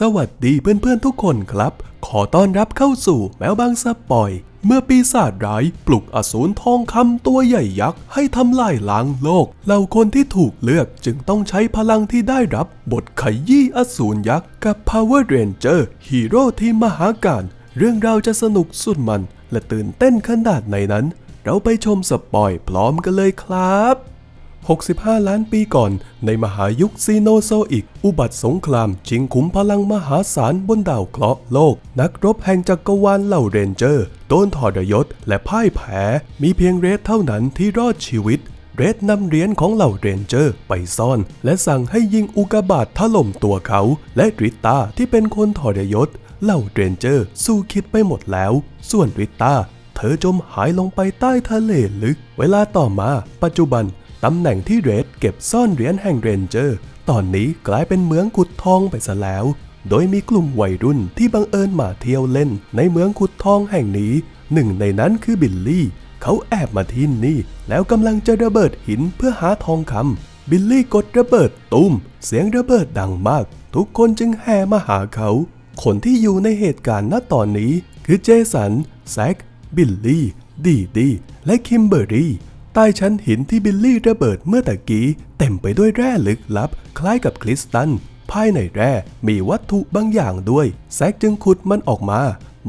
สวัสดีเพื่อนๆทุกคนครับ ขอต้อนรับเข้าสู่แมวบางสปอย เมื่อปีศาจร้ายปลุกอสูรทองคำตัวใหญ่ยักษ์ให้ทำลายล้างโลก เหล่าคนที่ถูกเลือกจึงต้องใช้พลังที่ได้รับบทขยี้อสูรยักษ์กับ Power Ranger ฮีโร่ที่มหาการ เรื่องราวจะสนุกสุดมัน และตื่นเต้นขนาดไหนนั้น เราไปชมสปอยพร้อมกันเลยครับ 65 ล้านปีก่อน ในมหายุคซีโนโซอิก อุบัติสงครามชิงขุมพลังมหาศาลบนดาวเคราะห์โลก นักรบแห่งจักรวาลเหล่าเรนเจอร์ โดนทรยศและพ่ายแพ้ มีเพียงเรดเท่านั้นที่รอดชีวิต เรดนำเหรียญของเหล่าเรนเจอร์ไปซ่อน และสั่งให้ยิงอุกาบาตถล่มตัวเขา และริตตาที่เป็นคนทรยศเหล่าเรนเจอร์สู้คิดไปหมดแล้ว ส่วนริตตาเธอจมหายลงไปใต้ทะเลลึก เวลาต่อมา ปัจจุบัน ตำแหน่งที่เรดเก็บซ่อนเหรียญแห่งเรนเจอร์ ตอนนี้กลายเป็นเหมืองขุดทองไปซะแล้ว โดยมีกลุ่มวัยรุ่นที่บังเอิญมาเที่ยวเล่นในเหมืองขุดทองแห่งนี้ หนึ่งในนั้นคือบิลลี่ เขาแอบมาที่นี่ แล้วกำลังจะระเบิดหินเพื่อหาทองคำบิลลี่กดระเบิดตุ้ม เสียงระเบิดดังมาก ทุกคนจึงแห่มาหาเขา คนที่อยู่ในเหตุการณ์ณตอนนี้ คือเจสันแซคบิลลี่ ดีดี และคิมเบอรี่ ใต้ชั้นหินที่บิลลี่ระเบิดเมื่อตะกี้ เต็มไปด้วยแร่ลึกลับ คล้ายกับคริสตัล ภายในแร่มีวัตถุบางอย่างด้วย แซกจึงขุดมันออกมา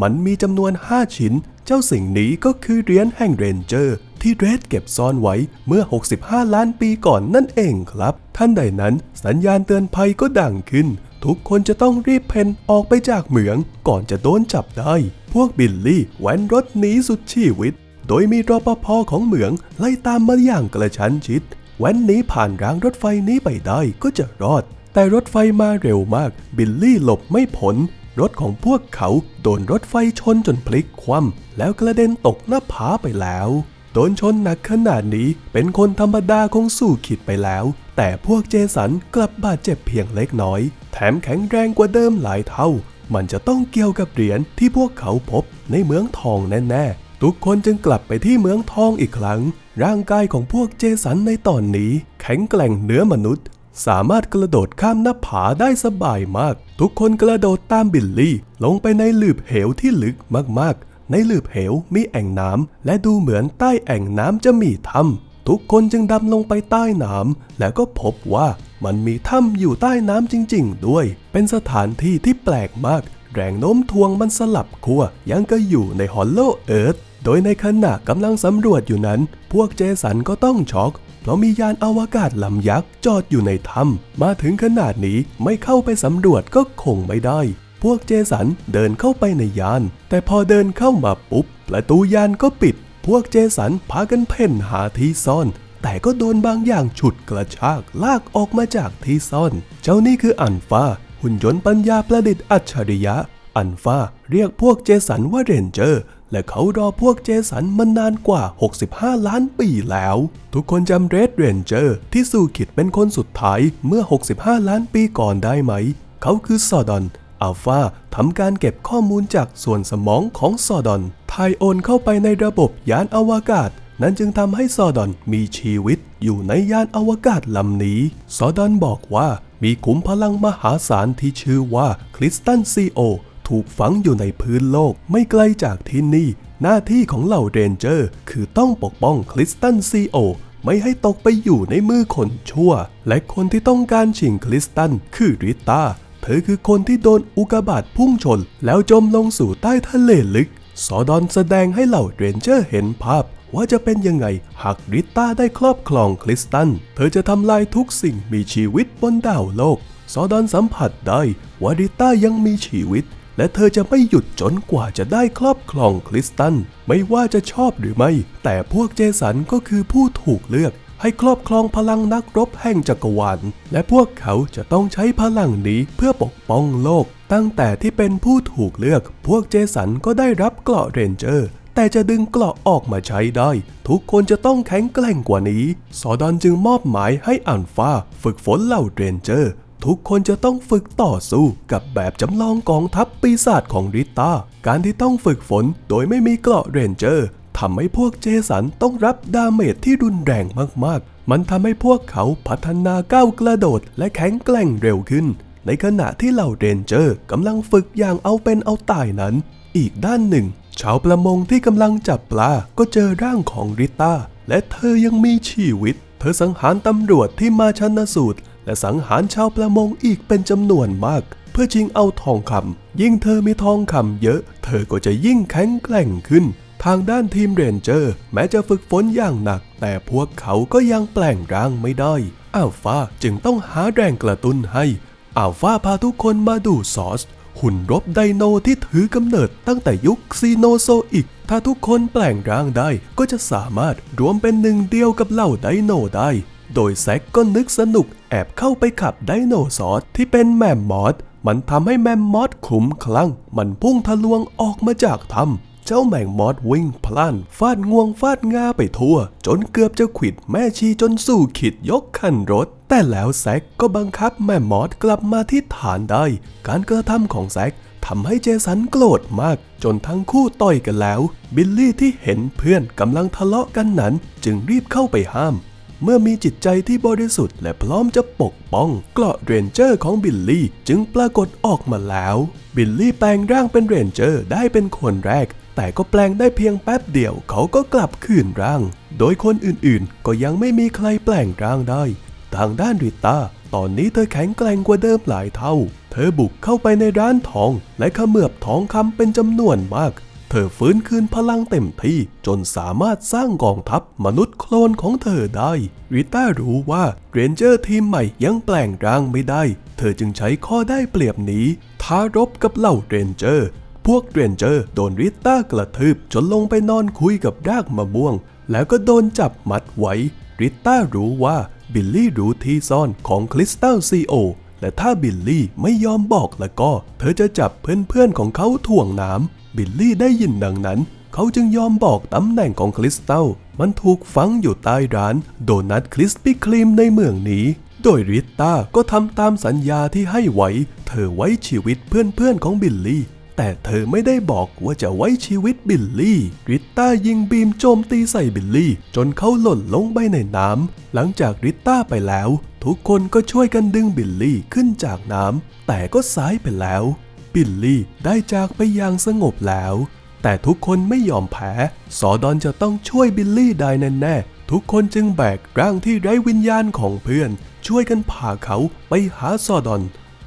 มันมีจำนวน 5 ชิ้น เจ้าสิ่งนี้ก็คือเหรียญแห่งเรนเจอร์ ที่เรดเก็บซ่อนไว้เมื่อ 65 ล้านปีก่อนนั่นเองครับ ท่านใดนั้นสัญญาณเตือนภัยก็ดังขึ้น ทุกคนจะต้องรีบเพนออกไปจากเหมือง ก่อนจะโดนจับได้ พวกบิลลี่แว้นรถหนีสุดชีวิต โดยมีรปภของเหมืองไล่ตามมาอย่างกระชั้นชิด แว้นหนีผ่านรางรถไฟนี้ไปได้ก็จะรอด แต่รถไฟมาเร็วมาก บิลลี่หลบไม่พ้นรถของพวกเขาโดนรถไฟชนจนพลิกคว่ำแล้วกระเด็นตกหน้าผาไปแล้ว โดนชนหนักขนาดนี้เป็นคนธรรมดาคงสู้ขิดไปแล้ว แต่พวกเจสันกลับบาดเจ็บเพียงเล็กน้อย แถมแข็งแรงกว่าเดิมหลายเท่า มันจะต้องเกี่ยวกับเหรียญที่พวกเขาพบในเมืองทองแน่ๆ ทุกคนจึงกลับไปที่เมืองทองอีกครั้ง ร่างกายของพวกเจสันในตอนนี้ แข็งแกร่งเหนือมนุษย์ สามารถกระโดดข้ามหน้าผาได้สบายมาก ทุกคนกระโดดตามบิลลี่ ลงไปในหลืบเหวที่ลึกมากๆ ในหลืบเหวมีแอ่งน้ำและดูเหมือนใต้แอ่งน้ำจะมีถ้ำทุกคนจึงดำลงไปใต้น้ำแล้วก็พบว่ามันมีถ้ำอยู่ใต้น้ำจริง ๆ ด้วย เป็นสถานที่ที่แปลกมาก แรงโน้มถ่วงมันสลับขั้วยังก็อยู่ในฮอลโลเอิร์ธ โดยในขณะกำลังสำรวจอยู่นั้น พวกเจสันก็ต้องช็อก เพราะมียานอวกาศลำยักษ์จอดอยู่ในถ้ำมาถึงขนาดนี้ไม่เข้าไปสำรวจก็คงไม่ได้ พวกเจสันเดินเข้าไปในยาน แต่พอเดินเข้ามาปุ๊บ ประตูยานก็ปิด พวกเจสันพากันเพ่นหาที่ซ่อนแต่ก็โดนบางอย่างฉุดกระชากลากออกมาจากที่ซ่อน เจ้านี่คืออันฟาหุ่นยนต์ปัญญาประดิษฐ์อัจฉริยะ อันฟาเรียกพวกเจสันว่าเรนเจอร์ และเขารอพวกเจสันมานานกว่า 65 ล้านปีแล้ว ทุกคนจำเรดเรนเจอร์ที่สู่ขิดเป็นคนสุดท้ายเมื่อ 65 ล้านปีก่อนได้ไหม เขาคือซอดอนอัลฟาทำการเก็บข้อมูลจากส่วนสมองของซอดอนทายโอนเข้าไปในระบบยานอวกาศ นั่นจึงทำให้ซอดอนมีชีวิตอยู่ในยานอวกาศลำนี้ ซอดอนบอกว่ามีขุมพลังมหาศาลที่ชื่อว่าคริสตัลซีโอ ถูกฝังอยู่ในพื้นโลกไม่ไกลจากที่นี่ หน้าที่ของเหล่าเรนเจอร์ คือต้องปกป้องคริสตัลซีโอไม่ให้ตกไปอยู่ในมือคนชั่ว และคนที่ต้องการชิงคริสตัลคือริตาเธอคือคนที่โดนอุกกาบาตพุ่งชน แล้วจมลงสู่ใต้ทะเลลึก ซอดอนแสดงให้เหล่าเรนเจอร์เห็นภาพว่าจะเป็นยังไงหากริต้าได้ครอบครองคริสตัน เธอจะทำลายทุกสิ่งมีชีวิตบนดาวโลก ซอดอนสัมผัสได้ว่าริต้ายังมีชีวิต และเธอจะไม่หยุดจนกว่าจะได้ครอบครองคริสตัน ไม่ว่าจะชอบหรือไม่ แต่พวกเจสันก็คือผู้ถูกเลือก ให้ครอบครองพลังนักรบแห่งจักรวาล และพวกเขาจะต้องใช้พลังนี้เพื่อปกป้องโลก ตั้งแต่ที่เป็นผู้ถูกเลือก พวกเจสันก็ได้รับเกราะเรนเจอร์แต่จะดึงเกราะออกมาใช้ได้ ทุกคนจะต้องแข็งแกร่งกว่านี้ ซอดอนจึงมอบหมายให้อันฟาฝึกฝนเหล่าเรนเจอร์ ทุกคนจะต้องฝึกต่อสู้กับแบบจำลองกองทัพปีศาจของริต้า การที่ต้องฝึกฝนโดยไม่มีเกราะเรนเจอร์ทำให้พวกเจสันต้องรับดาเมจที่รุนแรงมากๆ มันทำให้พวกเขาพัฒนาก้าวกระโดดและแข็งแกร่งเร็วขึ้น ในขณะที่เหล่าเรนเจอร์กำลังฝึกอย่างเอาเป็นเอาตายนั้น อีกด้านหนึ่ง ชาวประมงที่กำลังจับปลาก็เจอร่างของริต้าและเธอยังมีชีวิต เธอสังหารตำรวจที่มาชันสูตร และสังหารชาวประมงอีกเป็นจำนวนมาก เพื่อชิงเอาทองคำยิ่งเธอมีทองคำเยอะ เธอก็จะยิ่งแข็งแกร่งขึ้น ทางด้านทีมเรนเจอร์ แม้จะฝึกฝนอย่างหนัก แต่พวกเขาก็ยังแปลงร่างไม่ได้อัลฟาจึงต้องหาแรงกระตุ้นให้อัลฟาพาทุกคนมาดูซอส หุ่นรบไดโนที่ถือกำเนิดตั้งแต่ยุคซีโนโซอิก ถ้าทุกคนแปลงร่างได้ก็จะสามารถรวมเป็นหนึ่งเดียวกับเหล่าไดโนได้ โดยแซกก็นึกสนุกแอบเข้าไปขับไดโนเสาร์ที่เป็นแมมมอสมันทำให้แมมมอสขลุมคลั่ง มันพุ่งทะลวงออกมาจากถ้ำเจ้าแมงมอสวิ่งพล่นฟาดงวงฟาดงาไปทั่ว จนเกือบจะขิดแม่ชีจนสู่ขิดยกคันรถ แต่แล้วแซกก็บังคับแม่มอสกลับมาที่ฐานได้ การกระทำของแซกทำให้เจสันโกรธมาก จนทั้งคู่ต่อยกันแล้ว บิลลี่ที่เห็นเพื่อนกำลังทะเลาะกันนั้น จึงรีบเข้าไปห้าม เมื่อมีจิตใจที่บริสุทธิ์และพร้อมจะปกป้องเกราะเรนเจอร์ของบิลลี่จึงปรากฏออกมาแล้ว บิลลี่แปลงร่างเป็นเรนเจอร์ได้เป็นคนแรก แต่ก็แปลงได้เพียงแป๊บเดียวเขาก็กลับคืนร่าง โดยคนอื่นๆ ก็ยังไม่มีใครแปลงร่างได้ทางด้านริต้าตอนนี้เธอแข็งแกร่งกว่าเดิมหลายเท่า เธอบุกเข้าไปในร้านทอง และขมือบทองคำเป็นจำนวนมาก เธอฟื้นคืนพลังเต็มที่จนสามารถสร้างกองทัพมนุษย์โคลนของเธอได้ ริต้ารู้ว่าเรนเจอร์ทีมใหม่ยังแปลงร่างไม่ได้ เธอจึงใช้ข้อได้เปรียบนี้ท้ารบกับเหล่าเรนเจอร์ พวกเรนเจอร์โดนริต้ากระทืบจนลงไปนอนคุยกับรากมะม่วง แล้วก็โดนจับมัดไว้ ริต้ารู้ว่าบิลลี่รู้ที่ซ่อนของคริสตัลซีโอและถ้าบิลลี่ไม่ยอมบอกแล้วก็ เธอจะจับเพื่อนๆของเขาถ่วงน้ำ บิลลี่ได้ยินดังนั้น เขาจึงยอมบอกตำแหน่งของคริสตัล มันถูกฝังอยู่ใต้ร้านโดนัทคริสปี้ครีมในเมืองนี้ โดยริต้าก็ทำตามสัญญาที่ให้ไว้ เธอไว้ชีวิตเพื่อนๆของบิลลี่ แต่เธอไม่ได้บอกว่าจะไว้ชีวิตบิลลี่ ริต้ายิงบีมโจมตีใส่บิลลี่ จนเขาหล่นลงไปในน้ำ หลังจากริต้าไปแล้ว ทุกคนก็ช่วยกันดึงบิลลี่ขึ้นจากน้ำ แต่ก็สายไปแล้ว บิลลี่ได้จากไปอย่างสงบแล้ว แต่ทุกคนไม่ยอมแพ้สอดอนจะต้องช่วยบิลลี่ได้แน่ๆ ทุกคนจึงแบกร่างที่ไร้วิญญาณของเพื่อน ช่วยกันพาเขาไปหาซอดอน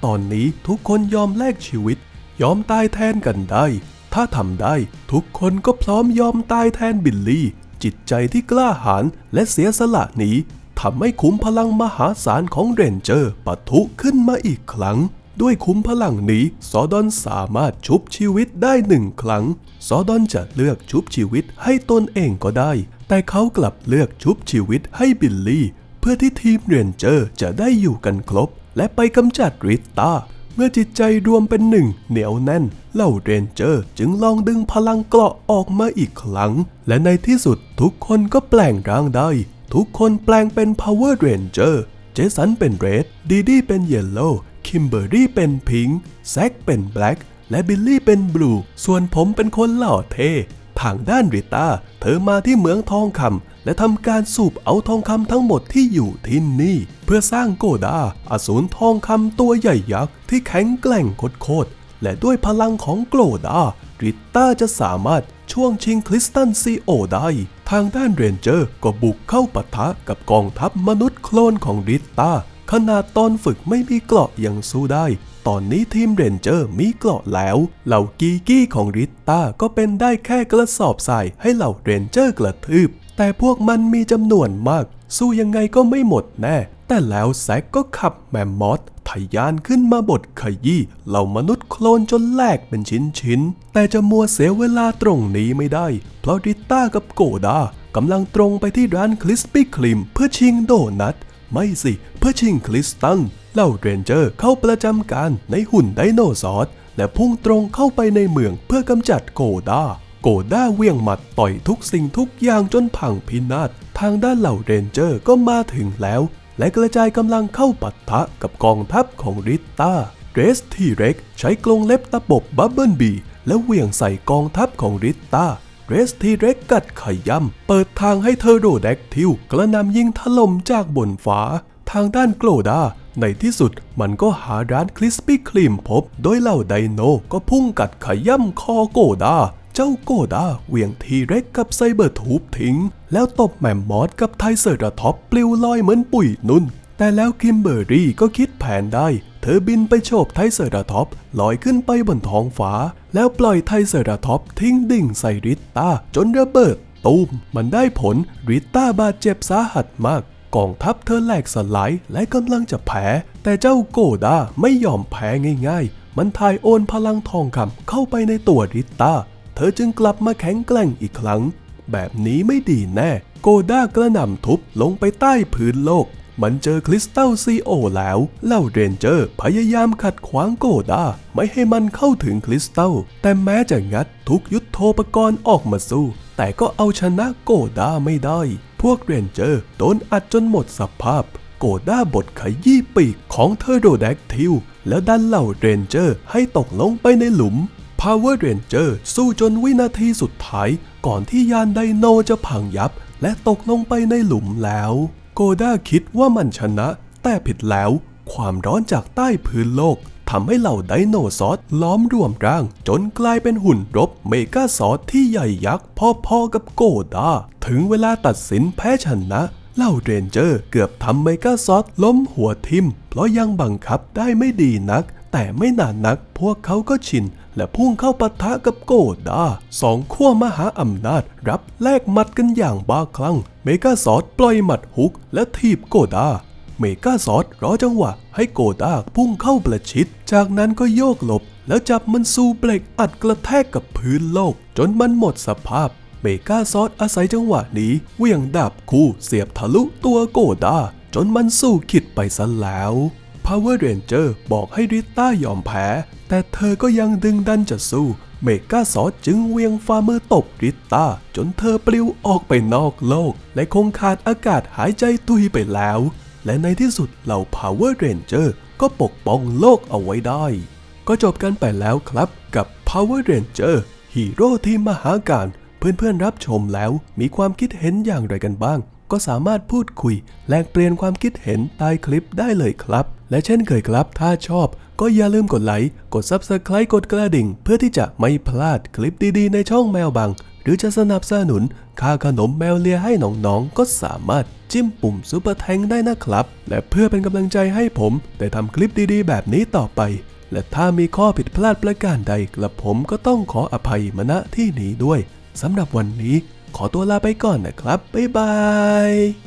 ตอนนี้ทุกคนยอมแลกชีวิต ยอมตายแทนกันได้ ถ้าทำได้ ทุกคนก็พร้อมยอมตายแทนบิลลี่ จิตใจที่กล้าหาญและเสียสละนี้ทำให้ขุมพลังมหาศาลของเรนเจอร์ปะทุขึ้นมาอีกครั้ง ด้วยขุมพลังนี้ซอดอนสามารถชุบชีวิตได้หนึ่งครั้ง ซอดอนจะเลือกชุบชีวิตให้ตนเองก็ได้ แต่เขากลับเลือกชุบชีวิตให้บิลลี่ เพื่อที่ทีมเรนเจอร์จะได้อยู่กันครบ และไปกำจัดริตตาเมื่อจิตใจรวมเป็นหนึ่งเหนียวแน่น เหล่าเรนเจอร์จึงลองดึงพลังเกราะออกมาอีกครั้ง และในที่สุดทุกคนก็แปลงร่างได้ ทุกคนแปลงเป็น Power Ranger เจสันเป็นเรด ดีดีเป็นเยลโล่ คิมเบอรี่เป็นพิงค์แซกเป็นแบล็กและบิลลี่เป็นบลู ส่วนผมเป็นคนหล่อเท่ทางด้านริต้า เธอมาที่เหมืองทองคำและทำการสูบเอาทองคำทั้งหมดที่อยู่ที่นี่ เพื่อสร้างโกดาอสูรทองคำตัวใหญ่ยักษ์ที่แข็งแกร่งโคตรและด้วยพลังของโกดาริต้าจะสามารถช่วงชิงคริสตันซีโอได้ ทางด้านเรนเจอร์ก็บุกเข้าปะทะกับกองทัพมนุษย์โคลนของริต้า ขนาดตอนฝึกไม่มีเกราะยังสู้ได้ ตอนนี้ทีมเรนเจอร์มีเกราะแล้ว เหล่ากีกี้ของริต้าก็เป็นได้แค่กระสอบทรายให้เหล่าเรนเจอร์กระทืบ แต่พวกมันมีจำนวนมาก สู้ยังไงก็ไม่หมดแน่ แต่แล้วแซกก็ขับแมมมอสทะยานขึ้นมาบดขยี้เหล่ามนุษย์โคลนจนแหลกเป็นชิ้นๆ แต่จะมัวเสียเวลาตรงนี้ไม่ได้ เพราะริต้ากับโกดากำลังตรงไปที่ร้านคริสปี้ครีมเพื่อชิงโดนัท ไม่สิเพื่อชิงคริสตัลเหล่าเรนเจอร์เข้าประจำการในหุ่นไดโนเสาร์และพุ่งตรงเข้าไปในเมืองเพื่อกำจัดโกดาโกด้าเวียงหมัดต่อยทุกสิ่งทุกอย่างจนพังพินาศทางด้านเหล่าเรนเจอร์ก็มาถึงแล้ว และกระจายกำลังเข้าปัทะกับกองทัพของริตตาเรสทีเร็กใช้กรงเล็บตะปบบับเบิลบีและเวี่ยงใส่กองทัพของริตตา เรสทีเร็กกัดขย่ำเปิดทางให้เทอโรแดกทิลกระนำยิงถล่มจากบนฟ้า ทางด้านโกลดา ในที่สุดมันก็หาร้านคริสปี้ครีมพบ โดยเหล่าไดโนก็พุ่งกัดขย่ำคอโกดา เจ้าโกดาเหวี่ยงทีเร็กกับไซเบอร์ทูบทิ้ง แล้วตบแมมมอสกับไทเซอราท็อปปลิวลอยเหมือนปุ๋ยนุ่น แต่แล้วคิมเบอรี่ก็คิดแผนได้ ธอบินไปโฉบไทเซอราท็อปลอยขึ้นไปบนท้องฟ้า แล้วปล่อยไทเซอราท็อปทิ้งดิ่งใส่ริตตาจนระเบิดตูมมันได้ผลริตตาบาดเจ็บสาหัสมาก กองทัพเธอแหลกสลายและกำลังจะแพ้ แต่เจ้าโกดาไม่ยอมแพ้ง่ายๆ มันทายโอนพลังทองคำเข้าไปในตัวริตตาเธอจึงกลับมาแข็งแกร่งอีกครั้ง แบบนี้ไม่ดีแน่ โกด้ากระหน่ำทุบลงไปใต้พื้นโลก มันเจอคริสตัลซีโอแล้วเหล่าเรนเจอร์พยายามขัดขวางโกดาไม่ให้มันเข้าถึงคริสตัล แต่แม้จะงัดทุกยุทโธปกรณ์ออกมาสู้ แต่ก็เอาชนะโกดาไม่ได้ พวกเรนเจอร์โดนอัดจนหมดสภาพ โกด้าบดขยี้ปีกของเทอร์โดแดกทิลแล้วดันเหล่าเรนเจอร์ให้ตกลงไปในหลุม Power Ranger สู้จนวินาทีสุดท้าย ก่อนที่ยานไดโนจะพังยับ และตกลงไปในหลุมแล้ว โกด้าคิดว่ามันชนะ แต่ผิดแล้ว ความร้อนจากใต้พื้นโลกทำให้เหล่าไดโนเสาร์ล้อมรวมร่าง จนกลายเป็นหุ่นรบเมกาซอร์ที่ใหญ่ยักษ์พอๆกับโกด้าถึงเวลาตัดสินแพ้ชนะเหล่าเรนเจอร์เกือบทำเมกาซอสล้มหัวทิม เพราะยังบังคับได้ไม่ดีนัก แต่ไม่นานนักพวกเขาก็ชิน และพุ่งเข้าปะทะกับโกดาสองขั้วมหาอำนาจ รับแลกหมัดกันอย่างบ้าคลั่ง เมกาซอสปล่อยหมัดฮุก และทีบโกดาเมกาซอสรอจังหวะให้โกดาพุ่งเข้าประชิด จากนั้นก็โยกหลบ แล้วจับมันสู้เบรกอัดกระแทกกับพื้นโลก จนมันหมดสภาพ เมกาซอสอาศัยจังหวะนี้เวี่ยงดาบคู่เสียบทะลุตัวโกดาจนมันสู้ขิดไปซะแล้ว Power Ranger บอกให้ริต้ายอมแพ้ แต่เธอก็ยังดึงดันจะสู้ เมกาซอสจึงเวียงฝ่ามือตบริต้า จนเธอปลิวออกไปนอกโลก และคงขาดอากาศหายใจตุยไปแล้ว และในที่สุดเหล่า Power Ranger ก็ปกป้องโลกเอาไว้ได้ ก็จบกันไปแล้วครับกับ Power Ranger ฮีโร่ที่มหาการเพื่อนๆรับชมแล้วมีความคิดเห็นอย่างไรกันบ้าง ก็สามารถพูดคุย แลกเปลี่ยนความคิดเห็นใต้คลิปได้เลยครับ และเช่นเคยครับ ถ้าชอบก็อย่าลืมกดไลค์ กด Subscribe กดกระดิ่ง เพื่อที่จะไม่พลาดคลิปดีๆ ในช่องแมวบัง หรือจะสนับสนุน ค่าขนมแมวเลียให้น้องๆ ก็สามารถจิ้มปุ่มซุปเปอร์แทงได้นะครับ และเพื่อเป็นกำลังใจให้ผมได้ทำคลิปดีๆ แบบนี้ต่อไป และถ้ามีข้อผิดพลาดประการใดกระผมก็ต้องขออภัยมาณที่นี้ด้วยสำหรับวันนี้ ขอตัวลาไปก่อนนะครับบ๊ายบาย